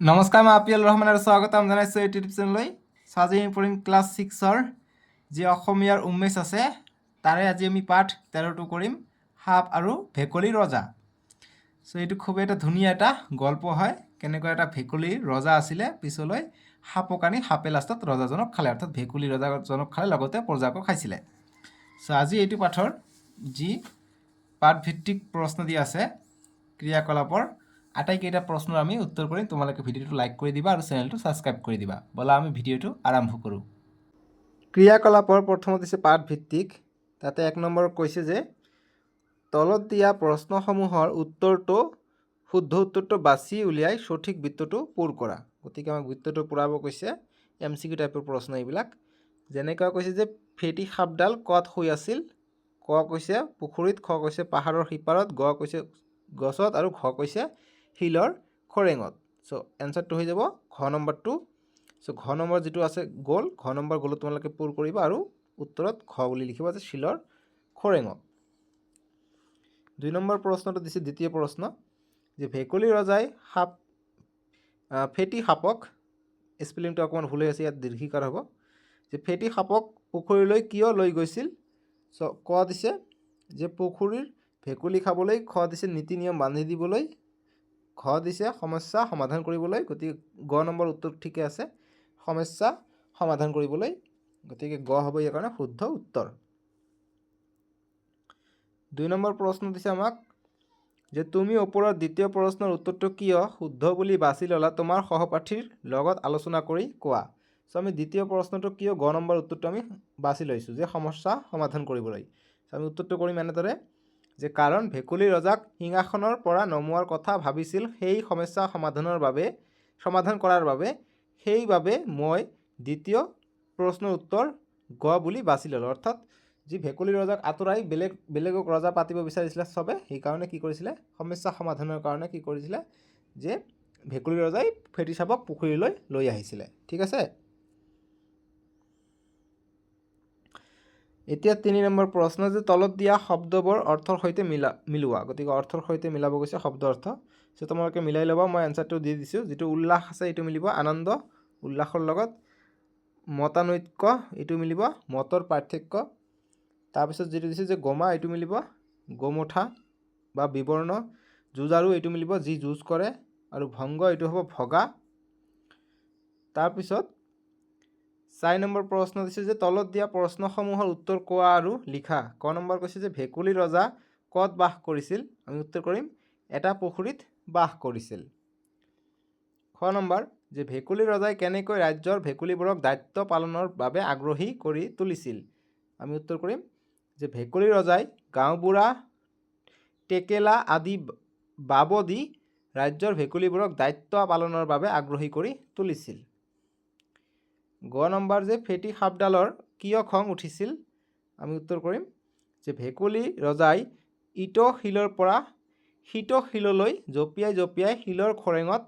নমস্কাৰ মই আপিয়াল ৰহমান আৰু স্বাগতম জনাইছোঁ এই ইউটিউব চেনেললৈ চ' আজি পঢ়িম ক্লাছ ছিক্সৰ, যি অসমীয়াৰ উন্মেষ আছে, তাৰে আজি আমি পাঠ তেৰটো কৰিম, সাপ আৰু ভেকুলীৰ ৰজা। চ' এইটো খুবেই এটা ধুনীয়া এটা গল্প হয়, কেনেকুৱা এটা ভেকুলীৰ ৰজা আছিলে, পিছলৈ সাপক আনি সাপে লাষ্টত ৰজাজনক খালে, অৰ্থাৎ ভেকুলী ৰজাজনক খালে, লগতে প্ৰজাকো খাইছিলে। চ' আজি এইটো পাঠৰ যি পাঠভিত্তিক প্ৰশ্ন দিয়া আছে, ক্ৰিয়াকলাপৰ আটাইকেইটা প্ৰশ্নৰ আমি উত্তৰ কৰিম তোমালোকে ভিডিঅ'টো লাইক কৰি দিবা আৰু চেনেলটো ছাবস্ক্ৰাইব কৰি দিবা। ব'লা, আমি ভিডিঅ'টো আৰম্ভ কৰোঁ ক্ৰিয়াকলাপৰ প্ৰথমত দিছে পাঠভিত্তিক তাতে এক নম্বৰত কৈছে যে, তলত দিয়া প্ৰশ্নসমূহৰ উত্তৰটো, শুদ্ধ উত্তৰটো বাছি উলিয়াই সঠিক বৃত্তটো পূৰ কৰা। গতিকে আমাক বৃত্তটো পূৰাব কৈছে এম চি কিউ টাইপৰ প্ৰশ্ন এইবিলাক। যেনেকুৱা কৈছে যে, ফেটি সাপডাল ক'ত শুই আছিল? ক কৈছে পুখুৰীত, খ কৈছে পাহাৰৰ সিপাৰত, গ কৈছে গছত আৰু ঘ কৈছে শিলৰ খৰেঙত। চ' এনচাৰটো হৈ যাব ঘ নম্বৰটো চ' ঘ নম্বৰ যিটো আছে, গ'ল, ঘ নম্বৰ গ'লত তোমালোকে পূৰ কৰিবা আৰু উত্তৰত ঘ বুলি লিখিবা যে শিলৰ খৰেঙত। দুই নম্বৰ প্ৰশ্নটো দিছে দ্বিতীয় প্ৰশ্ন, যে ভেকুলী ৰজাই সাপ ফেটি সাপক, স্পেলিংটো অকণমান ভুল হৈ আছে, ইয়াত দীৰ্ঘিকাৰ হ'ব, যে ফেটি সাপক পুখুৰীলৈ কিয় লৈ গৈছিল? চ' ক দিছে, যে পুখুৰীৰ ভেকুলী খাবলৈ খ দিছে নীতি নিয়ম বান্ধি দিবলৈ ঘ দিছে সমস্যা সমাধান কৰিবলৈ গতিকে গ নম্বৰ উত্তৰ ঠিকে আছে। সমস্যা সমাধান কৰিবলৈ গতিকে গ হ'ব ইয়াৰ কাৰণে শুদ্ধ উত্তৰ। দুই নম্বৰ প্ৰশ্ন দিছে আমাক যে তুমি ওপৰৰ দ্বিতীয় প্ৰশ্নৰ উত্তৰটো কিয় শুদ্ধ বুলি বাছি ল'লা তোমাৰ সহপাঠীৰ লগত আলোচনা কৰি কোৱা? চ' আমি দ্বিতীয় প্ৰশ্নটো কিয় গ নম্বৰ উত্তৰটো আমি বাছি লৈছোঁ যে সমস্যা সমাধান কৰিবলৈ? চ' আমি উত্তৰটো কৰিম এনেদৰে। যে কাৰণ ভেকুলী ৰজাক সিংহাসনৰ পৰা নমোৱাৰ কথা ভাবিছিল, সেই সমস্যা সমাধানৰ বাবে, সমাধান কৰাৰ বাবে। সেইবাবে মই দ্বিতীয় প্ৰশ্নৰ উত্তৰ গ বুলি বাছি ল'লোঁ। অৰ্থাৎ যি ভেকুলী ৰজাক আঁতৰাই বেলেগ, বেলেগক ৰজা পাতিব বিচাৰিছিলে চবে, সেইকাৰণে কি কৰিছিলে? সমস্যা সমাধানৰ কাৰণে কি কৰিছিলে? যে ভেকুলী ৰজাই ফেটি চাপক পুখুৰীলৈ লৈ আহিছিলে। ঠিক আছে? এতিয়া তিনি নম্বৰ প্ৰশ্ন যে তলত দিয়া শব্দবোৰ অৰ্থৰ সৈতে মিলা, মিলোৱা, গতিকে অৰ্থৰ সৈতে মিলাব গৈছে শব্দ অৰ্থ। চ' তোমালোকে মিলাই ল'বা, মই এনচাৰটো দি দিছোঁ। যিটো উল্লাস আছে, এইটো মিলিব। আনন্দ, উল্লাসৰ লগত মতানৈক্য, এইটো মিলিব। মতৰ পাৰ্থক্য। তাৰপিছত যিটো দিছে যে গোমা, এইটো মিলিব। গোমঠা বা বিৱৰ্ণ যুঁজাৰু এইটো মিলিব। যি যুঁজ কৰে। আৰু ভংগ, এইটো হ'ব ভগা। তাৰপিছত চাৰি নম্বৰ প্ৰশ্ন দিছে যে, তলত দিয়া প্ৰশ্নসমূহৰ উত্তৰ কোৱা আৰু লিখা। ক নম্বৰ কৈছে যে, ভেকুলী ৰজা ক'ত বাস কৰিছিল? আমি উত্তৰ কৰিম, এটা পুখুৰীত বাস কৰিছিল। খ নম্বৰ, যে ভেকুলী ৰজাই কেনেকৈ ৰাজ্যৰ ভেকুলীবোৰক দায়িত্ব পালনৰ বাবে আগ্ৰহী কৰি তুলিছিল? আমি উত্তৰ কৰিম, যে ভেকুলী ৰজাই গাঁওবুঢ়া, টেকেলা আদি বাব দি ৰাজ্যৰ ভেকুলীবোৰক দায়িত্ব পালনৰ বাবে আগ্ৰহী কৰি তুলিছিল। গ নম্বৰ যে ফেটি সাপডালৰ কিয় খং উঠিছিল? আমি উত্তৰ কৰিম। যে ভেকুলী ৰজাই ইট শিলৰ পৰা শীত শিললৈ জঁপিয়াই জঁপিয়াই শিলৰ খৰেঙত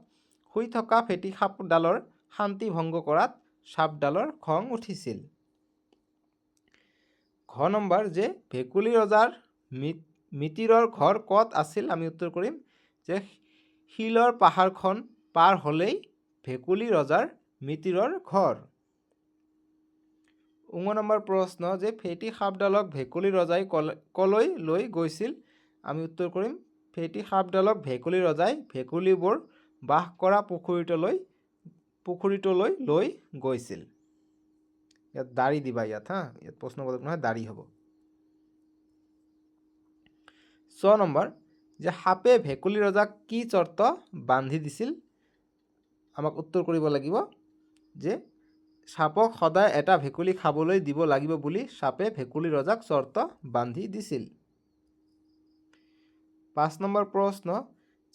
শুই থকা ফেটি সাপডালৰ শান্তি ভংগ কৰাত সাপডালৰ খং উঠিছিল। ঘ নম্বৰ যে ভেকুলী ৰজাৰ মিতিৰৰ ঘৰ ক'ত আছিল? আমি উত্তৰ কৰিম। যে শিলৰ পাহাৰখন পাৰ হ'লেই ভেকুলী ৰজাৰ মিতিৰৰ ঘৰ। উঙ নম্বৰ প্ৰশ্ন যে ফেটি সাপডালক ভেকুলী ৰজাই কলে লৈ গৈছিল? আমি উত্তৰ কৰিম, ফেটি সাপডালক ভেকুলী ৰজাই ভেকুলীবোৰ বাস কৰা পুখুৰীটোলৈ পুখুৰীটোলৈ লৈ গৈছিল। ইয়াত দাড়ি দিবা ইয়াত, হা? ইয়াত প্ৰশ্নবোধক নহয়, দাড়ি হ'ব। ছ নম্বৰ, যে সাপে ভেকুলী ৰজাক কি চৰ্ত বান্ধি দিছিল? আমাক উত্তৰ কৰিব লাগিব যে সাপক সদায় এটা ভেকুলী খাবলৈ দিব লাগিব বুলি সাপে ভেকুলী ৰজাক চৰ্ত বান্ধি দিছিল। পাঁচ নম্বৰ প্ৰশ্ন,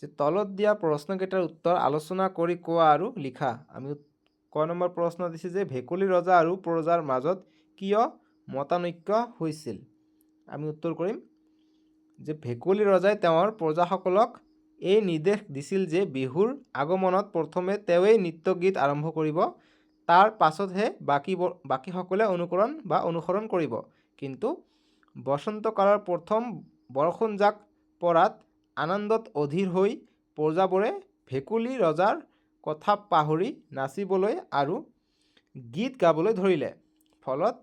যে তলত দিয়া প্ৰশ্নকেইটাৰ উত্তৰ আলোচনা কৰি কোৱা আৰু লিখা। আমি উত- ক নম্বৰ প্ৰশ্ন দিছে যে ভেকুলী ৰজা আৰু প্ৰজাৰ মাজত কিয় মতানৈক্য হৈছিল? আমি উত্তৰ কৰিম, যে ভেকুলী ৰজাই তেওঁৰ প্ৰজাসকলক এই নিৰ্দেশ দিছিল যে বিহুৰ আগমনত প্ৰথমে তেওঁৱেই নৃত্য গীত আৰম্ভ কৰিব তাৰ পাছতহে বাকীবোৰ বাকীসকলে অনুকৰণ বা অনুসৰণ কৰিব। কিন্তু বসন্তকালৰ প্ৰথম বৰষুণজাক পৰাত আনন্দত অধীৰ হৈ প্ৰজাবোৰে ভেকুলী ৰজাৰ কথা পাহৰি নাচিবলৈ আৰু গীত গাবলৈ ধৰিলে। ফলত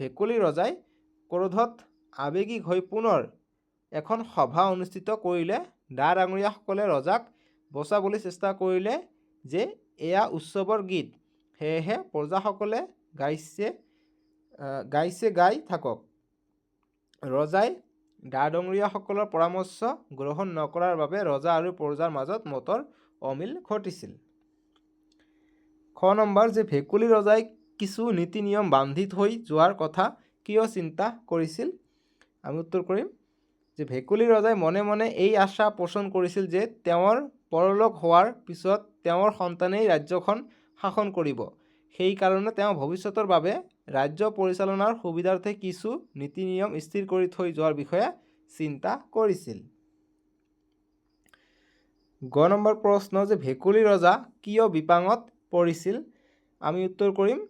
ভেকুলী ৰজাই ক্ৰোধত আৱেগিক হৈ পুনৰ এখন সভা অনুষ্ঠিত কৰিলে। ডা ডাঙৰীয়াসকলে ৰজাক বচাবলৈ চেষ্টা কৰিলে যে এয়া উৎসৱৰ গীত। সেয়েহে প্ৰজাসকলে গাইছে গাইছে গাই থাকক। ৰজাই ডা ডাঙৰীয়াসকলৰ পৰামৰ্শ গ্ৰহণ নকৰাৰ বাবে ৰজা আৰু প্ৰজাৰ মাজত মতৰ অমিল ঘটিছিল। খ নম্বৰ যে ভেকুলী ৰজাই কিছু নীতি নিয়ম বান্ধি থৈ যোৱাৰ কথা কিয় চিন্তা কৰিছিল? আমি উত্তৰ কৰিম। যে ভেকুলী ৰজাই মনে মনে এই আশা পোষণ কৰিছিল যে তেওঁৰ পৰলোক হোৱাৰ পিছত তেওঁৰ সন্তানেই ৰাজ্যখন শাসন কৰিব। সেইকাৰণে তেওঁ ভৱিষ্যতৰ বাবে ৰাজ্য পৰিচালনাৰ সুবিধাৰ্থে কিছু নীতি নিয়ম স্থিৰ কৰি থৈ যোৱাৰ বিষয়ে চিন্তা কৰিছিল। গ নম্বৰ প্ৰশ্ন যে ভেকুলী ৰজা কিয় বিপাঙত পৰিছিল? আমি উত্তৰ কৰিম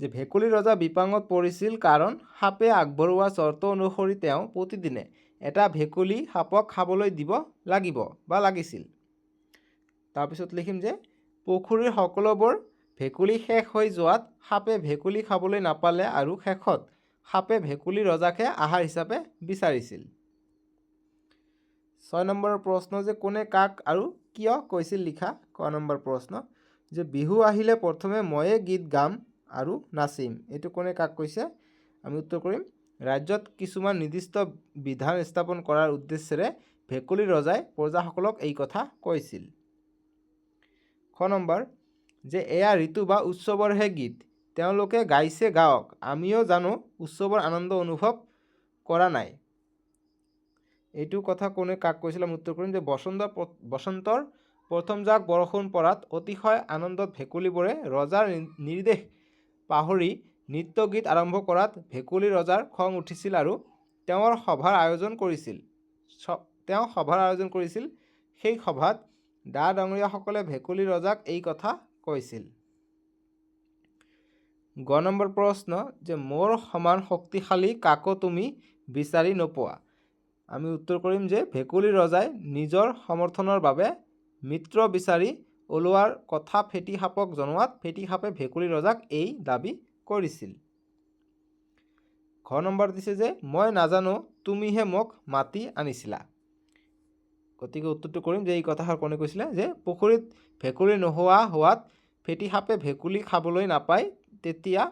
যে ভেকুলী ৰজা বিপাঙত পৰিছিল কাৰণ সাপে আগবঢ়োৱা চৰ্ত অনুসৰি তেওঁ প্ৰতিদিনে এটা ভেকুলী সাপক খাবলৈ দিব লাগিব বা লাগিছিল। তাৰপিছত লিখিম যে পুখুৰীৰ সকলোবোৰ ভেকুলী শেষ হৈ যোৱাত সাপে ভেকুলী খাবলৈ নাপালে আৰু শেষত সাপে ভেকুলী ৰজাকে আহাৰ হিচাপে বিচাৰিছিল। ছয় নম্বৰৰ প্ৰশ্ন যে কোনে কাক আৰু কিয় কৈছিল লিখা? ক নম্বৰ প্ৰশ্ন যে বিহু আহিলে প্ৰথমে ময়ে গীত গাম আৰু নাচিম। এইটো কোনে কাক কৈছে? আমি উত্তৰ কৰিম। ৰাজ্যত কিছুমান নিৰ্দিষ্ট বিধান স্থাপন কৰাৰ উদ্দেশ্যেৰে ভেকুলী ৰজাই প্ৰজাসকলক এই কথা কৈছিল। খ নম্বৰ, যে এয়া ঋতু বা উৎসৱৰহে গীত। তেওঁলোকে গাইছে, গাওক। আমিও জানো উৎসৱৰ আনন্দ অনুভৱ কৰা নাই। এইটো কথা কোনে কাক কৈছিল উত্তৰ কৰিম যে বসন্ত বসন্তৰ প্ৰথম জাক বৰষুণ পৰাত অতিশয় আনন্দত ভেকুলীবোৰে ৰজাৰ নিৰ্দেশ পাহৰি নৃত্য গীত আৰম্ভ কৰাত ভেকুলী ৰজাৰ খং উঠিছিল আৰু তেওঁৰ সভাৰ আয়োজন কৰিছিল। তেওঁ সভাৰ আয়োজন কৰিছিল। সেই সভাত ডা ডাঙৰীয়াসকলে ভেকুলী ৰজাক এই কথা কৈছিল। গ নম্বৰ প্ৰশ্ন যে মোৰ সমান শক্তিশালী কাকো তুমি বিচাৰি নোপোৱা। আমি উত্তৰ কৰিম যে ভেকুলী ৰজাই নিজৰ সমৰ্থনৰ বাবে মিত্ৰ বিচাৰি ওলোৱাৰ কথা ফেটি সাপক জনোৱাত ফেটি সাপে ভেকুলী ৰজাক এই দাবী কৰিছিল। ঘ নম্বৰ দিছে যে মই নাজানো তুমিহে মোক মাতি আনিছিলা। গতিকে উত্তৰটো কৰিম যে এই কথাষাৰ কোনে কৈছিলে যে পুখুৰীত ভেকুলী নোহোৱা হোৱাত ফেটি সাপে ভেকুলী খাবলৈ নাপায়, তেতিয়া,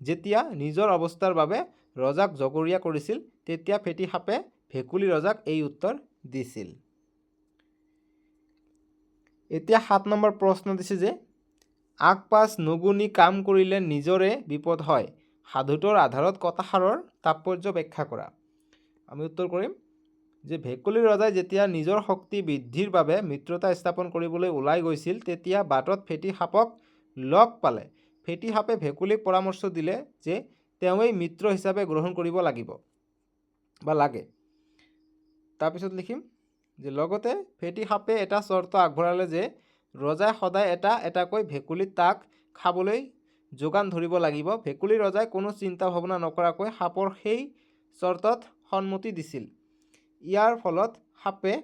যেতিয়া নিজৰ অৱস্থাৰ বাবে ৰজাক জগৰীয়া কৰিছিল, তেতিয়া ফেটি সাপে ভেকুলী ৰজাক এই উত্তৰ দিছিল। এতিয়া সাত নম্বৰ প্ৰশ্ন দিছে যে আগ পাছ কাম কৰিলে নিজৰে বিপদ হয়, সাধুটোৰ আধাৰত কথাষাৰৰ তাৎপৰ্য ব্যাখ্যা কৰা। আমি উত্তৰ কৰিম যে ভেকুলী ৰজাই যেতিয়া নিজৰ শক্তি বৃদ্ধিৰ বাবে মিত্ৰতা স্থাপন কৰিবলৈ ওলাই গৈছিল, তেতিয়া বাটত ফেটি সাপক লগ পালে। ফেটি সাপে ভেকুলীক পৰামৰ্শ দিলে যে তেওঁৱেই মিত্ৰ হিচাপে গ্ৰহণ কৰিব লাগিব বা লাগে। তাৰপিছত লিখিম যে লগতে ফেটি সাপে এটা চৰ্ত আগবঢ়ালে যে ৰজাই সদায় এটা এটাকৈ ভেকুলী তাক খাবলৈ যোগান ধৰিব লাগিব। ভেকুলী ৰজাই কোনো চিন্তা ভাৱনা নকৰাকৈ সাপৰ সেই চৰ্তত সন্মতি দিছিল। ইয়াৰ ফলত সাপে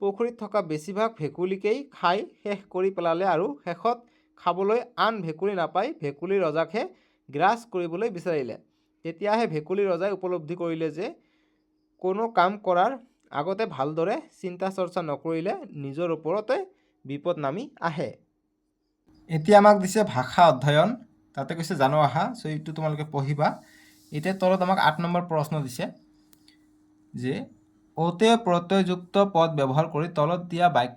পুখুৰীত থকা বেছিভাগ ভেকুলীকেই খাই শেষ কৰি পেলালে আৰু শেষত খাবলৈ আন ভেকুলী নাপাই ভেকুলী ৰজাকহে গ্ৰাস কৰিবলৈ বিচাৰিলে। তেতিয়াহে ভেকুলী ৰজাই উপলব্ধি কৰিলে যে কোনো কাম কৰাৰ আগতে ভালদৰে চিন্তা চৰ্চা নকৰিলে নিজৰ ওপৰতে বিপদ নামি আহে। এতিয়া আমাক দিছে ভাষা অধ্যয়ন, তাতে কৈছে, জানো আহা, চ' এইটো তোমালোকে পঢ়িবা। এতিয়া তলত আমাক আঠ নম্বৰ প্ৰশ্ন দিছে যে অতে প্ৰত্যয়যুক্ত পদ ব্যৱহাৰ কৰি তলত দিয়া বাক্য,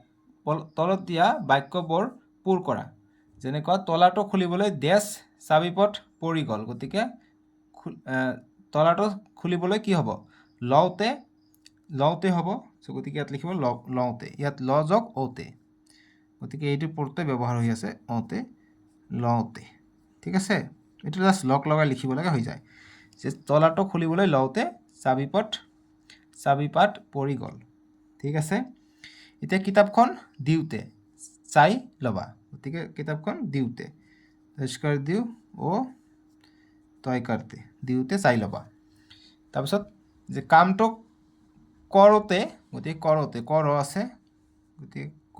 তলত দিয়া বাক্যবোৰ পূৰ কৰা। যেনেকুৱা, তলাটো খুলিবলৈ ডেছ চাবিপথ পৰি গ'ল। গতিকে তলাটো খুলিবলৈ কি হ'ব? লওঁতে লওঁতে হ'ব। চ' গতিকে ইয়াত লিখিব ল, লওঁতে। ইয়াত ল যোগ ঔতে গতিকে এইটো প্ৰত্যয় ব্যৱহাৰ হৈ আছে ঔতে লওঁতে। ঠিক আছে? এইটো জাষ্ট লক লগাই লিখিব লাগে হৈ যায়। যে তলাটো খুলিবলৈ লওঁতে চাবিপথ চাবিপাত পৰি গ'ল। ঠিক আছে? এতিয়া কিতাপখন দিওঁতে, চাই ল'বা। গতিকে কিতাপখন দিওঁতে পৰিষ্কাৰ দিওঁ, অ, তই কাৰ্তে দিওঁতে চাই ল'বা। তাৰপিছত যে কামটো কৰোঁতে, গতিকে কৰোঁতে, কৰ আছে, গতিকে ক,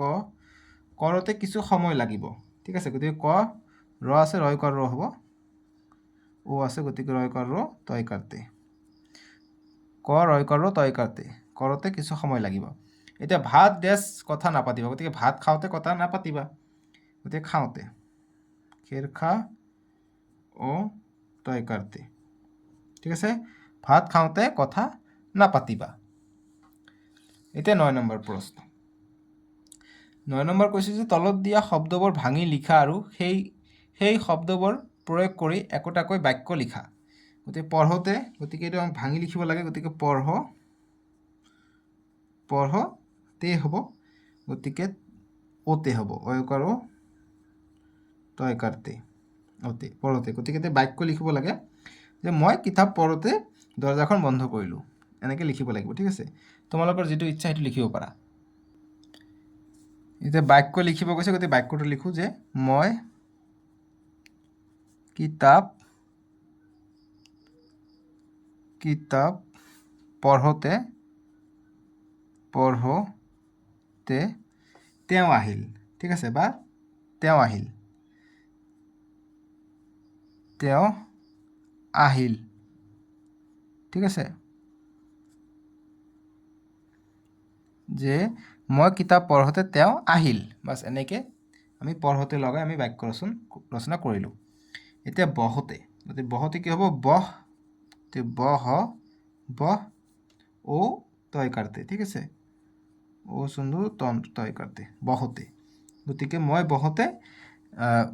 কৰোঁতে কিছু সময় লাগিব। ঠিক আছে? গতিকে ক, ৰ আছে, ৰয় কৰ, ৰ হ'ব। ও আছে, গতিকে ৰয় কৰ, ৰ তয় কাৰতে ক ৰয় কৰ তয় কাৰতে কৰোঁতে কিছু সময় লাগিব। এতিয়া ভাত ডেছ কথা নাপাতিবা, গতিকে ভাত খাওঁতে কথা নাপাতিবা। গতিকে খাওঁতে। খেৰ খা ও তয় কাৰতে ঠিক আছে? ভাত খাওঁতে কথা নাপাতিবা। এতিয়া নয় নম্বৰ প্ৰশ্ন। নয় নম্বৰ কৈছে যে তলত দিয়া শব্দবোৰ ভাঙি লিখা আৰু সেই সেই শব্দবোৰ প্ৰয়োগ কৰি একোটাকৈ বাক্য লিখা। গতিকে পঢ়োঁতে, গতিকে এইটো ভাঙি লিখিব লাগে, গতিকে পঢ়। পঢ় তে হ'ব, গতিকে অ'তে হ'ব অয়কাৰ অ তয়কাৰ তে অ'তে, পঢ়োঁতে। গতিকে এতিয়া বাক্য লিখিব লাগে যে মই কিতাপ পঢ়োঁতে দৰ্জাখন বন্ধ কৰিলোঁ, এনেকৈ লিখিব লাগিব, ঠিক আছে? তোমালোকৰ যিটো ইচ্ছা সেইটো লিখিব পাৰা। এতিয়া বাক্য লিখিব কৈছে গতিকে বাক্যটো লিখোঁ যে মই কিতাপ কিতাপ পঢ়োঁতে পঢ়োঁতে তেওঁ আহিল। ঠিক আছে, বা তেওঁ আহিল। তেওঁ আহিল। ঠিক আছে? যে মই কিতাপ পঢ়োঁতে তেওঁ আহিল। বাছ এনেকৈ আমি পঢ়োঁতে লগাই আমি বাক্য ৰচন ৰচনা কৰিলোঁ। এতিয়া বহোঁতে বহোঁতে কি হ'ব? বহ তে বহ বহ ও, তয় কাৰতে ঠিক আছে? ও চুন্দু তন্ত তয় কাৰতে বহোঁতে গতিকে মই বহোঁতে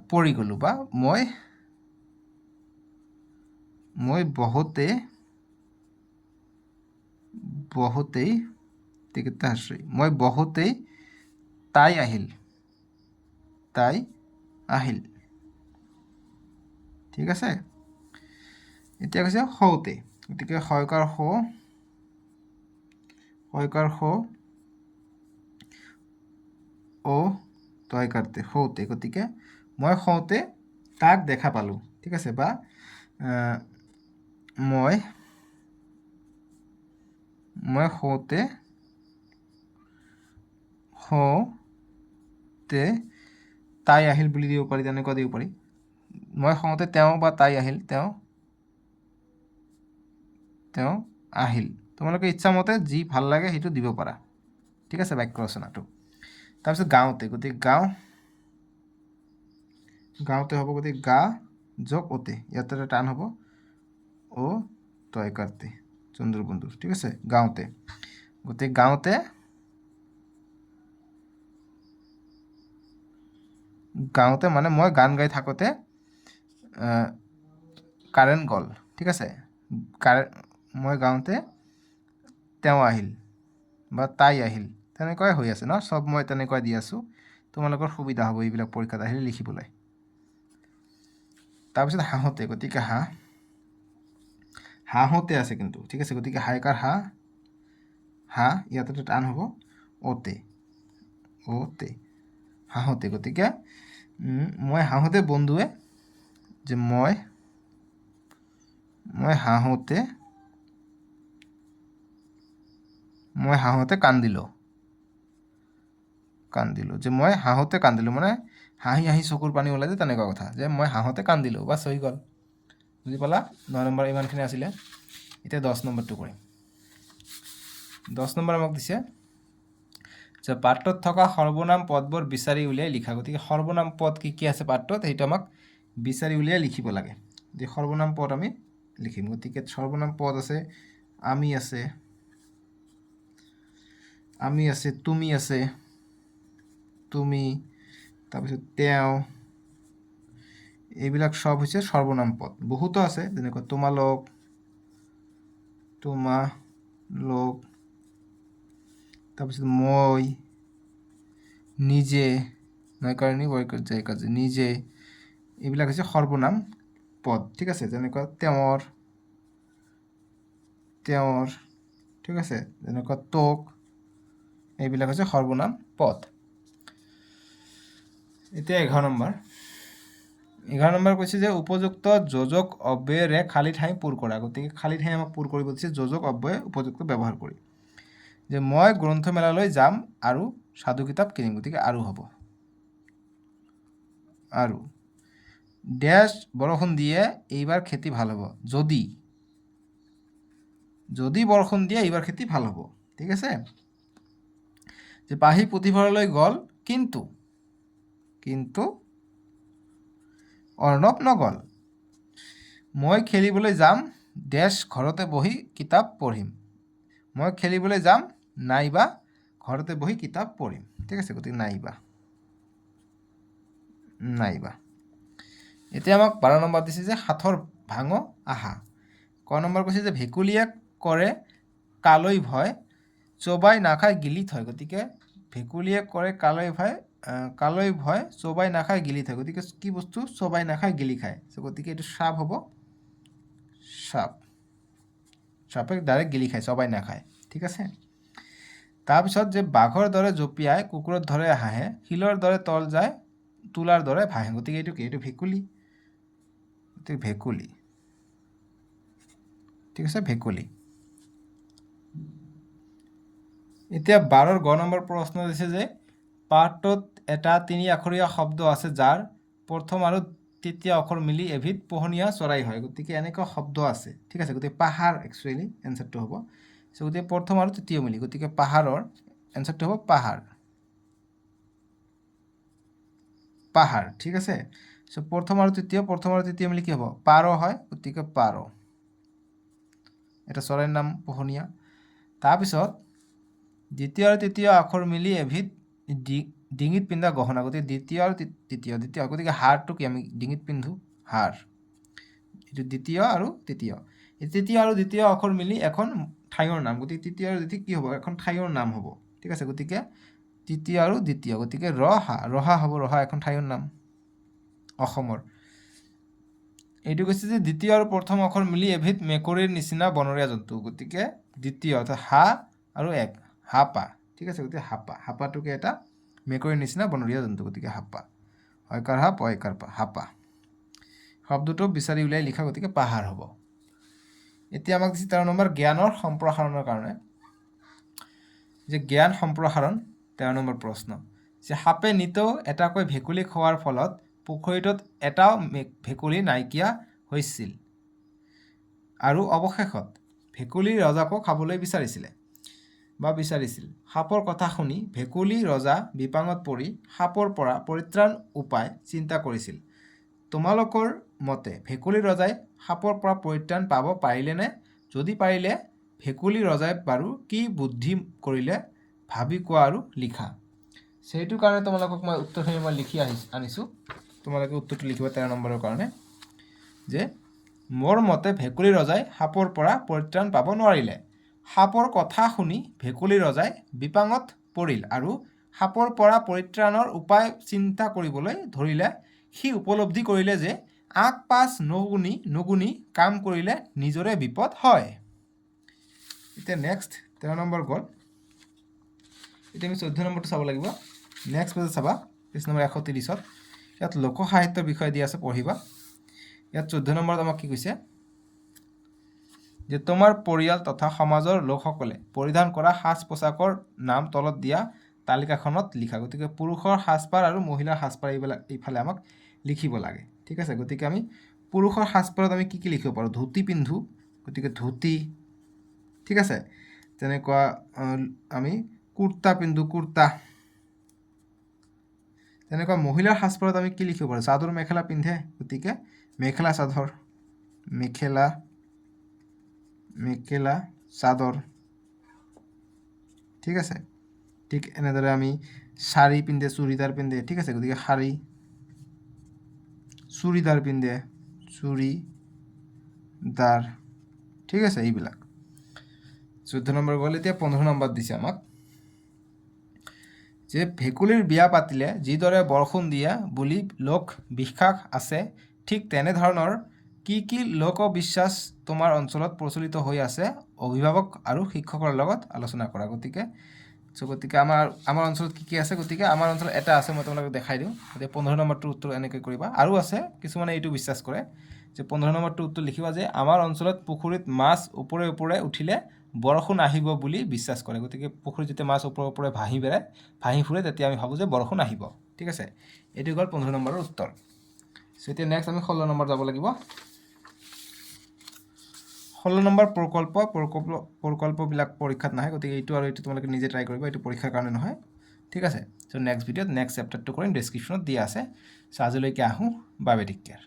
পৰি গ'লোঁ বা মই মই বহোঁতে বহোঁতেই টিকেটটা আশ্ৰয় মই বহোঁতেই তাই আহিল তাই আহিল। ঠিক আছে? এতিয়া কৈছে হওঁতে গতিকে হয়কাৰ হ হয়কাৰ হ ও তয় কাৰতে হওঁতে গতিকে মই হওঁতে তাক দেখা পালোঁ। ঠিক আছে, বা মই মই হওঁতে হওঁতে তাই আহিল বুলি দিব পাৰি, তেনেকুৱা দিব পাৰি। মই হওঁতে তেওঁ বা তাই আহিল, তেওঁ তেওঁ আহিল। তোমালোকে ইচ্ছামতে যি ভালো লাগে সেইটো দিব পাৰা। ঠিক আছে, বাক্য ৰচনাটো। তাৰপিছত গাঁৱতে, গতিকে গাঁও, গাঁৱতে হ'ব, গতিকে গা যোগ অতে। ইয়াতে এটা টান হ'ব। ও তয় কাৰতে। চন্দ্ৰ বন্ধু ঠিক আছে, গাঁৱতে। গতিকে গাওঁতে গাওঁতে মানে মই গান গাই থাকোঁতে কাৰেণ্ট গ'ল। ঠিক আছে কাৰেণ্ট মই গাওঁতে তেওঁ আহিল বা তাই আহিল। তেনেকুৱাই হৈ আছে ন? চব মই তেনেকুৱাই দি আছোঁ। তোমালোকৰ সুবিধা হ'ব এইবিলাক পৰীক্ষাত আহিলে লিখিবলৈ। তাৰপিছত হাঁহোতে, গতিকে হাঁহ, হাঁহোতে আছে কিন্তু, ঠিক আছে? গতিকে হাইকাৰ হাঁহ? হাঁহ, ইয়াতে টান হ'ব। অ'তে অ'তে, হাঁহোতে। গতিকে মই হাঁহোতে বন্ধুৱে যে মই মই হাঁহোতে মই হাঁহোতে কান্দিলোঁ কান্দিলোঁ যে মই হাঁহোতে কান্দিলোঁ মানে হাঁহি হাঁহি চকুৰ পানী ওলাই যে তেনেকুৱা কথা যে মই হাঁহোতে কান্দিলোঁ বাছ হৈ গ'ল। বুজি পালা? ন নম্বৰ ইমানখিনি আছিলে। এতিয়া দহ নম্বৰটো কৰিম। দহ নম্বৰ আমাক দিছে যে পাঠটোত থকা সৰ্বনাম পদবোৰ বিচাৰি উলিয়াই লিখা। গতিকে সৰ্বনাম পদ কি কি আছে পাঠটোত? সেইটো আমাক বিচাৰি উলিয়াই লিখিব লাগে। যে সৰ্বনাম পদ আমি লিখিম। গতিকে সৰ্বনাম পদ আছে, আমি আছে আমি আছে, তুমি আছে। তুমি, তাৰপিছত তেওঁ। এইবিলাক সব হৈছে সৰ্বনাম পদ। বহুতো আছে যেনেকৈ তোমালোক তোমালোক, তাৰপিছত মই, নিজে নৈকাৰণী যায় কাজে, নিজে। এইবিলাক হৈছে সৰ্বনাম পদ, ঠিক আছে? যেনেকুৱা তেওঁৰ তেওঁৰ, ঠিক আছে? যেনেকুৱা তোক এইবিলাক হৈছে সৰ্বনাম পদ এতিয়া এঘাৰ নম্বৰ। এঘাৰ নম্বৰ কৈছে যে, উপযুক্ত যোজক অব্যয়েৰে খালী ঠাই পূৰ কৰা। গতিকে খালী ঠাই আমাক পূৰ কৰিব দিছে যোজক অব্যয় উপযুক্ত ব্যৱহাৰ কৰি। যে, মই গ্ৰন্থমেলালৈ যাম আৰু সাধু কিতাপ কিনিম, গতিকে আৰু হ'ব। আৰু ড্যাশ বৰষুণ দিয়ে, এইবাৰ খেতি ভালো হ'ব। যদি যদি বৰষুণ দিয়ে, এইবাৰ খেতি ভালো হ'ব। ঠিক আছে? যে পাহি পুথিভঁৰাললৈ গ'ল কিন্তু কিন্তু অৰ্ণৱ নগ'ল মই খেলিবলৈ যাম ডেছ ঘৰতে বহি কিতাপ পঢ়িম। মই খেলিবলৈ যাম, নাইবা ঘৰতে বহি কিতাপ পঢ়িম। ঠিক আছে, গতিকে নাইবা। নাইবা। এতিয়া আমাক বাৰ নম্বৰ দিছে যে সাঁথৰ ভাঙ আহা। ক নম্বৰ কৈছে যে ভেকুলীয়ে কৰে কালৈ ভয় চোবাই নাখায় গিলি থয় গতিকে ভেকুলীয়ে কৰে কালৈ ভয় কালৈ ভয়, চোবাই নাখায় গিলি থয় গতিকে কি বস্তু? চোবাই নাখায় গিলি খায়। গতিকে এইটো সাপ হ'ব। সাপ। সাপে ডাইৰেক্ট গিলি খায়, চবাই নাখায়। ঠিক আছে? তাৰপিছত যে বাঘৰ দৰে জঁপিয়াই, কুকুৰৰ দৰে হাঁহে, শিলৰ দৰে তল যায়, তোলাৰ দৰে ভাঁহে। গতিকে এইটো কি? এইটো ভেকুলী। গতিকে ভেকুলী। ঠিক আছে? ভেকুলী। এতিয়া বাৰৰ গ নম্বৰ প্ৰশ্ন দিছে যে, পাঠটোত এটা তিনি আখৰীয়া শব্দ আছে যাৰ প্ৰথম আৰু তৃতীয় আখৰ মিলি এবিধ পোহনীয়া চৰাই হয়। গতিকে এনেকুৱা শব্দ আছে। ঠিক আছে, গতিকে পাহাৰ একচুৱেলি এনচাৰটো হ'ব। চ' গতিকে প্ৰথম আৰু তৃতীয় মিলি, গতিকে পাহাৰৰ এনচাৰটো হ'ব পাহাৰ। পাহাৰ, ঠিক আছে? চ' প্ৰথম আৰু তৃতীয়, প্ৰথম আৰু তৃতীয় মিলি কি হ'ব? পাৰ হয়, গতিকে পাৰ। এটা চৰাইৰ নাম পোহনীয়া। তাৰপিছত দ্বিতীয় আৰু তৃতীয় আখৰ মিলি এবিধ ডি- ডিঙিত পিন্ধা গহনা। গতিকে দ্বিতীয় আৰু তৃতীয়, দ্বিতীয় গতিকে হাৰটো কি আমি ডিঙিত পিন্ধোঁ? হাৰ। এইটো দ্বিতীয় আৰু তৃতীয়। এই তৃতীয় আৰু দ্বিতীয় আখৰ মিলি এখন ঠাইৰ নাম। গতিকে তৃতীয় আৰু দ্বিতীয় কি হ'ব? এখন ঠাইৰ নাম হ'ব। ঠিক আছে? গতিকে তৃতীয় আৰু দ্বিতীয়। গতিকে ৰহা ৰহা হ'ব। ৰহা এখন ঠাইৰ নাম। অসমৰ। এইটো কৈছে যে দ্বিতীয় আৰু প্ৰথম আখৰ মিলি এবিধ মেকুৰীৰ নিচিনা বনৰীয়া জন্তু। গতিকে দ্বিতীয় অৰ্থাৎ হা আৰু এক। হাপা, ঠিক আছে? গতিকে হাপা, হাপাটোকে এটা মেকুৰীৰ নিচিনা বনৰীয়া জন্তু, গতিকে হাপা। অয়কাৰ হাপ অয়কাৰ পা, হাপা। শব্দটো বিচাৰি উলিয়াই লিখা, গতিকে পাহাৰ হ'ব। এতিয়া আমাক দিছে তেৰ নম্বৰ জ্ঞানৰ সম্প্ৰসাৰণৰ কাৰণে। যে জ্ঞান সম্প্ৰসাৰণ, তেৰ নম্বৰ প্ৰশ্ন। যে সাপে নিতৌ এটাকৈ ভেকুলী খোৱাৰ ফলত পুখুৰীটোত এটাও ভেকুলী নাইকিয়া হৈছিল। আৰু অৱশেষত ভেকুলী ৰজাকো খাবলৈ বিচাৰিছিলে। বা বিচাৰিছিল। সাপৰ কথা শুনি ভেকুলী ৰজা বিপাঙত পৰি সাপৰ পৰা পৰিত্ৰাণ উপায় চিন্তা কৰিছিল। তোমালোকৰ মতে ভেকুলী ৰজাই সাপৰ পৰা পৰিত্ৰাণ পাব পাৰিলেনে? যদি পাৰিলে ভেকুলী ৰজাই বাৰু কি বুদ্ধি কৰিলে ভাবি কোৱা আৰু লিখা। সেইটো কাৰণে তোমালোকক মই উত্তৰখিনি মই লিখি আহি আনিছোঁ। তোমালোকে উত্তৰটো লিখিব তেৰ নম্বৰৰ কাৰণে। যে, মোৰ মতে ভেকুলী ৰজাই সাপৰ পৰা পৰিত্ৰাণ পাব নোৱাৰিলে। সাপৰ কথা শুনি ভেকুলী ৰজাই বিপাঙত পৰিল আৰু সাপৰ পৰা পৰিত্ৰাণৰ উপায় চিন্তা কৰিবলৈ ধৰিলে, সি উপলব্ধি কৰিলে যে আগ পাছ নগুনি নগুনি কাম কৰিলে নিজৰে বিপদ হয়। এতিয়া নেক্সট তেৰ নম্বৰ গ'ল। এতিয়া আমি চৈধ্য নম্বৰটো চাব লাগিব। নেক্সট পেজত চাবা পেজ নম্বৰ এশ ত্ৰিছত ইয়াত লোক সাহিত্যৰ বিষয়ে দি আছে, পঢ়িবা। ইয়াত চৈধ্য নম্বৰত আমাক কি কৈছে? যে তোমাৰ পৰিয়াল তথা সমাজৰ লোকসকলে পৰিধান কৰা সাজ পোছাকৰ নাম তলত দিয়া তালিকাখনত লিখা। গতিকে পুৰুষৰ সাজপাৰ আৰু মহিলাৰ সাজপাৰ এইবিলাক এইফালে আমাক লিখিব লাগে। ঠিক আছে? গতিকে আমি পুৰুষৰ সাজপাৰত আমি কি কি লিখিব পাৰোঁ? ধুতি পিন্ধোঁ, গতিকে ধুতি। ঠিক আছে? তেনেকুৱা আমি কুৰ্তা পিন্ধোঁ, কুৰ্তা। তেনেকুৱা মহিলাৰ সাজপাৰত আমি কি লিখিব পাৰোঁ? চাদৰ, মেখেলা পিন্ধে, গতিকে মেখেলা চাদৰ, মেখেলা। মেখেলা চাদৰ। ঠিক আছে? ঠিক এনেদৰে আমি শাৰী পিন্ধে, চুৰিদাৰ পিন্ধে, ঠিক আছে? গতিকে শাৰী চুৰিদাৰ পিন্ধে, চুৰিদাৰ। ঠিক আছে? এইবিলাক। চৈধ্য নম্বৰ গ'ল। এতিয়া পোন্ধৰ নম্বৰ দিছে আমাক। যে ভেকুলীৰ বিয়া পাতিলে যিদৰে বৰষুণ দিয়ে বুলি লোক বিশ্বাস আছে, ঠিক তেনেধৰণৰ কি কি লোকবিশ্বাস তোমাৰ অঞ্চলত প্ৰচলিত হৈ আছে? অভিভাৱক আৰু শিক্ষকৰ লগত আলোচনা কৰা। গতিকে চ' গতিকে আমাৰ আমাৰ অঞ্চলত কি কি আছে? গতিকে আমাৰ অঞ্চলত এটা আছে, মই তোমালোকক দেখাই দিওঁ। গতিকে পোন্ধৰ নম্বৰটোৰ উত্তৰ এনেকৈ কৰিবা। আৰু আছে, কিছুমানে এইটো বিশ্বাস কৰে যে পোন্ধৰ নম্বৰটোৰ উত্তৰ লিখিবা যে আমাৰ অঞ্চলত পুখুৰীত মাছ ওপৰে ওপৰে উঠিলে বৰষুণ আহিব বুলি বিশ্বাস কৰে। গতিকে পুখুৰীত যেতিয়া মাছ ওপৰে ওপৰে ভাহি বেড়ায় ভাহি ফুৰে, তেতিয়া আমি ভাবোঁ যে বৰষুণ আহিব। ঠিক আছে? এইটো গ'ল পোন্ধৰ নম্বৰৰ উত্তৰ। চ' এতিয়া নেক্সট আমি ষোল্ল নম্বৰ যাব লাগিব। ষোল্ল নম্বৰ প্ৰকল্প প্ৰকল্প, প্ৰকল্পবিলাক পৰীক্ষাত নাহে, গতিকে এইটো আৰু এইটো তোমালোকে নিজে ট্ৰাই কৰিবা, এইটো পৰীক্ষাৰ কাৰণে নহয়। ঠিক আছে? চ' নেক্সট ভিডিঅ'ত নেক্সট চেপ্টাৰটো কৰিম ডেছক্ৰিপশ্যনত দিয়া আছে। চ' আজিলৈকে আহোঁ বাবে টেক কেয়াৰ